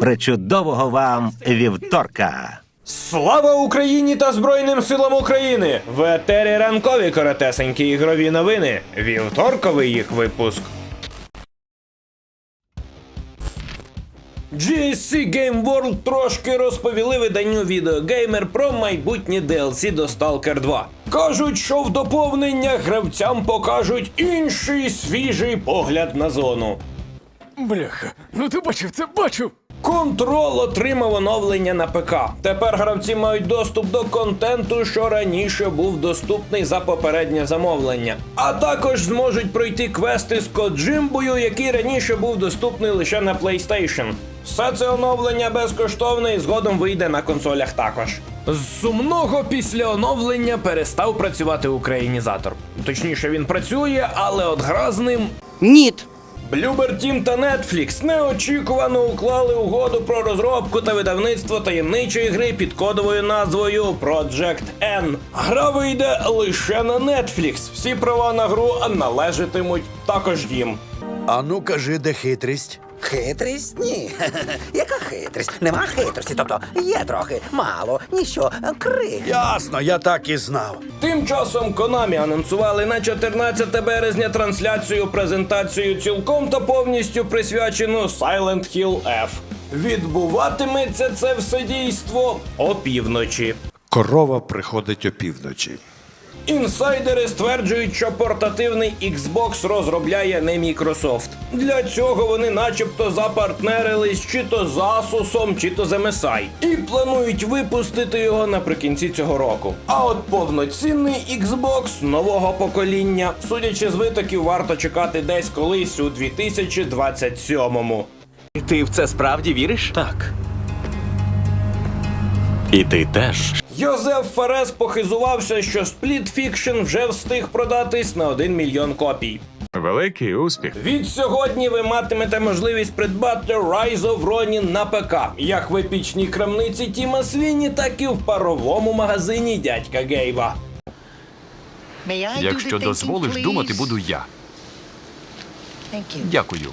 Причудового вам вівторка! Слава Україні та Збройним силам України! В етері ранкові коротесенькі ігрові новини. Вівторковий їх випуск. GSC Game World трошки розповіли виданню відеогеймер про майбутнє DLC до Stalker 2. Кажуть, що в доповнення гравцям покажуть інший свіжий погляд на зону. Бляха, ну ти бачив це, бачив. Контрол отримав оновлення на ПК. Тепер гравці мають доступ до контенту, що раніше був доступний за попереднє замовлення. А також зможуть пройти квести з Коджимбою, який раніше був доступний лише на PlayStation. Все це оновлення безкоштовне і згодом вийде на консолях також. З сумного після оновлення перестав працювати українізатор. Точніше, він працює, але от гра з ним Ніт. Bloober та Netflix неочікувано уклали угоду про розробку та видавництво таємничої гри під кодовою назвою Project N. Гра вийде лише на Netflix. Всі права на гру належатимуть також їм. А ну кажи, де хитрість? Хитрість? Ні. Яка хитрість? Нема хитрості, тобто є трохи, мало, ніщо, крих. Ясно, я так і знав. Тим часом Konami анонсували на 14 березня трансляцію презентацію цілком та повністю присвячену Silent Hill F. Відбуватиметься це все дійство опівночі. Корова приходить опівночі. Інсайдери стверджують, що портативний Xbox розробляє не Microsoft. Для цього вони начебто запартнерились чи то з Asus, чи то з MSI. І планують випустити його наприкінці цього року. А от повноцінний Xbox нового покоління, судячи з витоків, варто чекати десь колись у 2027-му. Ти в це справді віриш? Так. І ти теж. Йозеф Ферес похизувався, що Split Fiction вже встиг продатись на 1 мільйон копій. Великий успіх. Від сьогодні ви матимете можливість придбати Rise of Ronin на ПК, як в епічній крамниці Тіма Свіні, так і в паровому магазині дядька Гейба. Якщо дозволиш, думати буду я. Дякую.